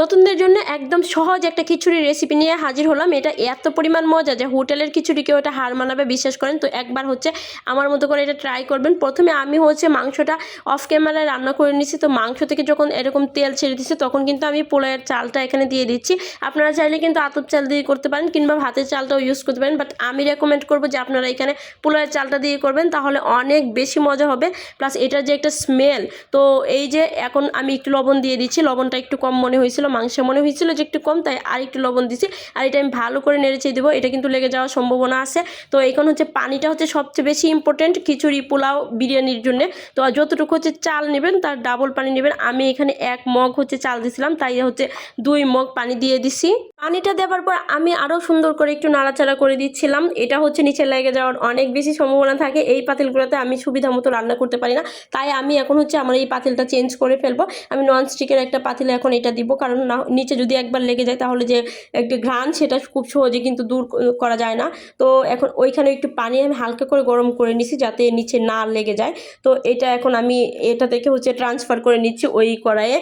নতুনদের জন্য একদম সহজ একটা খিচুড়ি রেসিপি নিয়ে হাজির হলাম। এটা এত পরিমাণ মজা যে হোটেলের খিচুড়িকেও এটা হার মানাবে, বিশ্বাস করেন? তো একবার হচ্ছে আমার মতো করে এটা ট্রাই করবেন। প্রথমে আমি হচ্ছে মাংসটা অফ ক্যামেরায় রান্না করে নিচ্ছি তো মাংস থেকে যখন এরকম তেল ছেড়ে দিচ্ছে তখন কিন্তু আমি পোলাওয়ের চালটা এখানে দিয়ে দিচ্ছি। আপনারা চাইলে কিন্তু আতপ চাল দিয়ে করতে পারেন কিংবা ভাতের চালটাও ইউজ করতে পারেন। বাট আমি রেকমেন্ড করব যে আপনারা এখানে পোলাওয়ের চালটা দিয়ে করবেন, তাহলে অনেক বেশি মজা হবে। প্লাস এটার যে একটা স্মেল তো এই যে এখন আমি একটু লবণ দিয়ে দিচ্ছি। লবণটা একটু কম মনে হয়েছিল। মাংসে মনে হয়েছিল যে একটু কম, তাই আর একটু লবণ দিচ্ছি আর এটা আমি ভালো করে নেড়েচে দেবো, এটা কিন্তু লেগে যাওয়ার সম্ভাবনা আছে। তো এখন হচ্ছে পানিটা হচ্ছে সবচেয়ে বেশি ইম্পর্টেন্ট খিচুড়ি, পোলাও, বিরিয়ানির জন্য। তো যতটুকু হচ্ছে চাল নেবেন, তার ডাবল পানি নেবেন। আমি এখানে এক মগ হচ্ছে চাল দিছিলাম, তাই হচ্ছে দুই মগ পানি দিয়ে দিছি। পানিটা দেওয়ার পর আমি আরও সুন্দর করে একটু নাড়াচাড়া করে দিচ্ছিলাম। এটা হচ্ছে নিচে লেগে যাওয়ার অনেক বেশি সম্ভাবনা থাকে। এই পাতিলগুলোতে আমি সুবিধা মতো রান্না করতে পারি না। তাই আমি এখন হচ্ছে আমার এই পাতিলটা চেঞ্জ করে ফেলব। আমি নন স্টিকের একটা পাতিলে এখন এটা দিব, কারণ না, নিচে যদি একবার লেগে যায় তাহলে যে একটি ঘ্রাণ সেটা খুব সহজে কিন্তু দূর করা যায় না। তো এখন ওইখানে একটু পানি আমি হালকা করে গরম করে নিছি যাতে নিচে না লেগে যায়। তো এটা এখন আমি, এটা থেকে হচ্ছে ট্রান্সফার করে নিচ্ছি ওই কড়াইয়ে।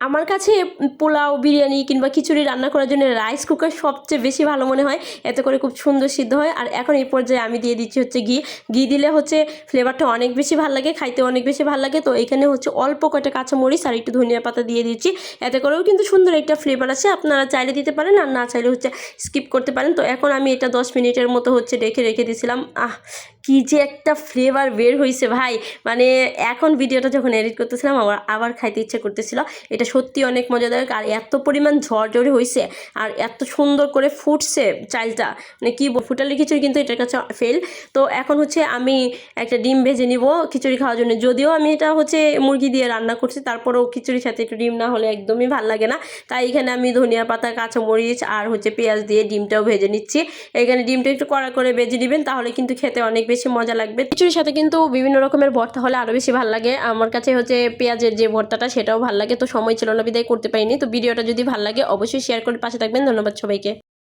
আমার কাছে পোলাও, বিরিয়ানি কিংবা খিচুড়ি রান্না করার জন্য রাইস কুকার সবচেয়ে বেশি ভালো মনে হয়। এতে করে খুব সুন্দর সিদ্ধ হয়। আর এখন এই পর্যায়ে আমি দিয়ে দিচ্ছি হচ্ছে ঘি। ঘি দিলে হচ্ছে ফ্লেভারটা অনেক বেশি ভালো লাগে, খাইতে অনেক বেশি ভালো লাগে। তো এখানে হচ্ছে অল্প কয়টা কাঁচামরিচ আর একটু ধনিয়া পাতা দিয়ে দিচ্ছি। এতে করেও কিন্তু সুন্দর একটা ফ্লেভার আছে আপনারা চাইলে দিতে পারেন আর না চাইলে হচ্ছে স্কিপ করতে পারেন। তো এখন আমি এটা দশ মিনিটের মতো হচ্ছে রেখে রেখে দিয়েছিলাম আহ, কি যে একটা ফ্লেভার বের হয়েছে ভাই। মানে এখন ভিডিওটা যখন এডিট করতেছিলাম, আমার আবার খাইতে ইচ্ছে করতেছিল। এটা সত্যি অনেক মজাদায়ক আর এত পরিমাণ ঝরঝরে হয়েছে আর এত সুন্দর করে ফুটছে চালটা। মানে কী ফুটালি খিচুড়ি কিন্তু এটার কাছে ফেল তো এখন হচ্ছে আমি একটা ডিম ভেজে নিব খিচুড়ি খাওয়ার জন্য। যদিও আমি এটা হচ্ছে মুরগি দিয়ে রান্না করছি, তারপরেও খিচুড়ির সাথে একটু ডিম না হলে একদমই ভালো লাগে না। তাই এখানে আমি ধনিয়া পাতা, কাঁচামরিচ আর হচ্ছে পেঁয়াজ দিয়ে ডিমটাও ভেজে নিচ্ছি। এখানে ডিমটা একটু কড়া করে ভেজে নেবেন, তাহলে কিন্তু খেতে অনেক বেশি মজা লাগবে। খিচুড়ির সাথে কিন্তু বিভিন্ন রকমের ভর্তা হলে আরও বেশি ভালো লাগে। আমার কাছে হচ্ছে পেঁয়াজের যে ভর্তাটা, সেটাও ভালো লাগে। তো সময় ছিল না বিদায় করতে পারিনি তো ভিডিওটা যদি ভালো লাগে অবশ্যই শেয়ার করে পাশে থাকবেন ধন্যবাদ সবাইকে